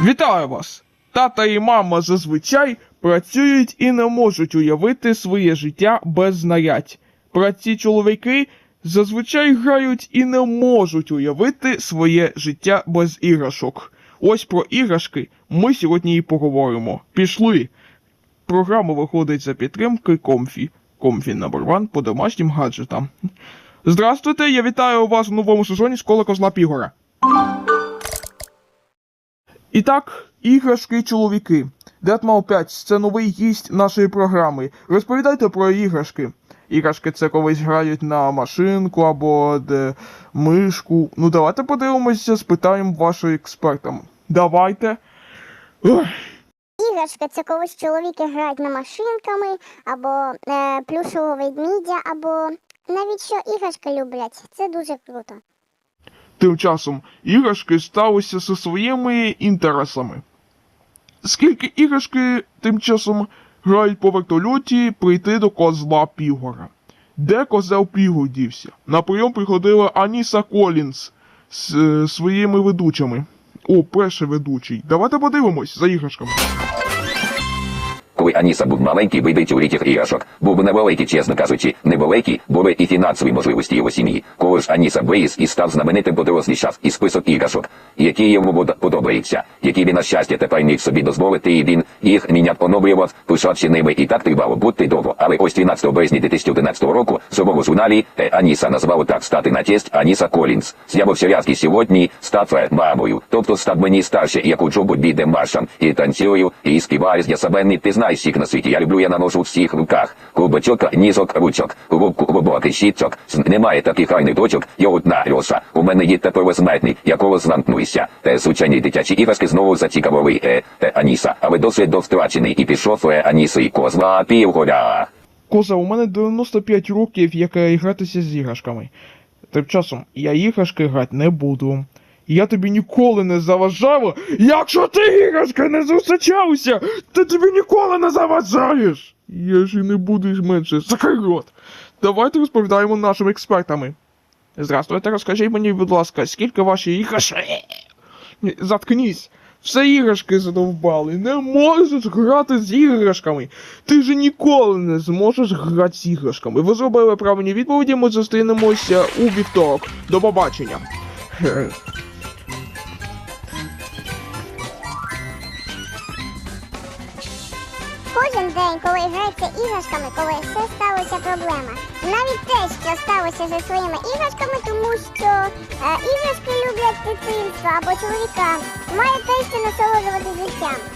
Вітаю вас! Тата і мама зазвичай працюють і не можуть уявити своє життя без знарядь. Праці чоловіки зазвичай грають і не можуть уявити своє життя без іграшок. Ось про іграшки ми сьогодні і поговоримо. Пішли! Програма виходить за підтримки Комфі. Комфі One по домашнім гаджетам. Здравствуйте, я вітаю вас у новому сезоні школи Козла Пігора. І так, іграшки чоловіки. Дедмал 5 це новий гість нашої програми. Розповідайте про іграшки. Іграшки це колись грають на машинку або де мишку. Ну давайте подивимося, спитаємо вашого експерта. Давайте. Ой. Іграшка це коли чоловіки грають на машинками, або е, плюшового ведмідя, або навіть що іграшки люблять. Це дуже круто. Тим часом іграшки сталися зі своїми інтересами. Скільки іграшки тим часом грають по вертольоті прийти до козла Пігора. Де козел Пігор дівся? На прийом приходила Аніса Колінс з е, своїми ведучими. О, перший ведучий. Давайте подивимось за іграшками. Коли Аніса був маленький, вибив у іграшок. Був невеликий, чесно кажучи, невеликий, були і фінансові можливості його сім'ї. Коли ж Аніса виріс і став знаменитим по дорослий час і список іграшок, які йому подобаються, які він на щастя тепер міг собі дозволити, і він їх міняв оновлював, пишавши ними і так тривало бути довго. Але ось 13 березня 2011 року в своєму журналі е, Аніса назвала так стати на честь Аніса Колінс. З'явився рязкий сьогодні став е, мамою, тобто став мені старше, як у джобу біде маршам, і танцюю, і співаю, я себе не ти всіх на світі. Я люблю, я наношу всіх руках. Кубочок, ніжок, ручок, рубку, рубок, щітчок. З- Немає таких гарних дочок, я одна Льоша. У мене є тепер безсмертний, якого зламкнуйся. Те сучені дитячі іграшки знову зацікавили е, е, Аніса, але досвід довтрачений і пішов е, Аніси і козла півгоря. Коза, у мене 95 років, як гратися з іграшками. Тим часом я іграшки грати не буду. Я тобі ніколи не заважала. Якщо ти іграшка не зустрічався, то тобі ніколи не заважаєш. Я ж і не буду менше. Закрий рот. Давайте розповідаємо нашим експертами. Здравствуйте, розкажіть мені, будь ласка, скільки ваші іграшки. Заткнись. Все іграшки задовбали. Не можеш грати з іграшками. Ти ж ніколи не зможеш грати з іграшками. Ви зробили правильні відповіді, ми зустрінемося у вівторок. До побачення. Кожен день, коли грається іграшками, коли все сталося проблема. Навіть те, що сталося зі своїми іграшками, тому що е, іграшки люблять дитинство або чоловіка, має те, що насолоджувати життям.